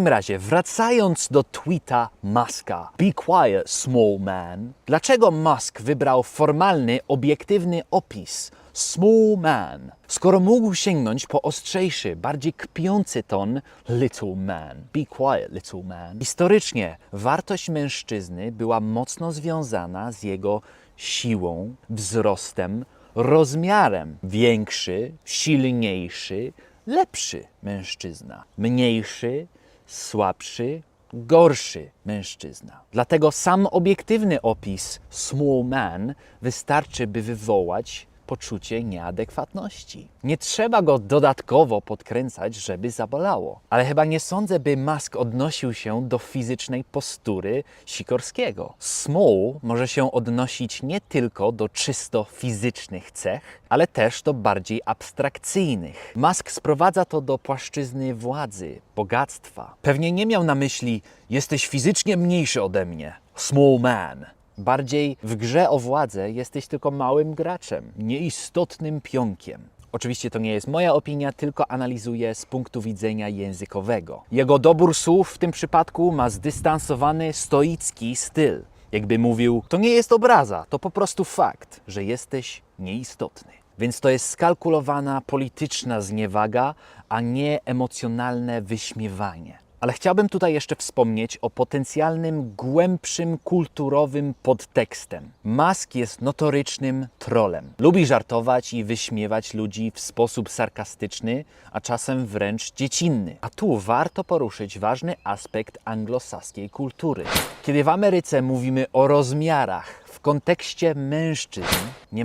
W każdym razie, wracając do tweeta Muska. Be quiet, small man. Dlaczego Musk wybrał formalny, obiektywny opis small man, skoro mógł sięgnąć po ostrzejszy, bardziej kpiący ton little man. Be quiet, little man. Historycznie wartość mężczyzny była mocno związana z jego siłą, wzrostem, rozmiarem. Większy, silniejszy, lepszy mężczyzna. Mniejszy, słabszy, gorszy mężczyzna. Dlatego sam obiektywny opis small man wystarczy, by wywołać poczucie nieadekwatności. Nie trzeba go dodatkowo podkręcać, żeby zabolało. Ale chyba nie sądzę, by Musk odnosił się do fizycznej postury Sikorskiego. Small może się odnosić nie tylko do czysto fizycznych cech, ale też do bardziej abstrakcyjnych. Musk sprowadza to do płaszczyzny władzy, bogactwa. Pewnie nie miał na myśli jesteś fizycznie mniejszy ode mnie. Small man. Bardziej w grze o władzę jesteś tylko małym graczem, nieistotnym pionkiem. Oczywiście to nie jest moja opinia, tylko analizuję z punktu widzenia językowego. Jego dobór słów w tym przypadku ma zdystansowany, stoicki styl. Jakby mówił, to nie jest obraza, to po prostu fakt, że jesteś nieistotny. Więc to jest skalkulowana polityczna zniewaga, a nie emocjonalne wyśmiewanie. Ale chciałbym tutaj jeszcze wspomnieć o potencjalnym, głębszym, kulturowym podtekstem. Musk jest notorycznym trolem. Lubi żartować i wyśmiewać ludzi w sposób sarkastyczny, a czasem wręcz dziecinny. A tu warto poruszyć ważny aspekt anglosaskiej kultury. Kiedy w Ameryce mówimy o rozmiarach w kontekście mężczyzn, nie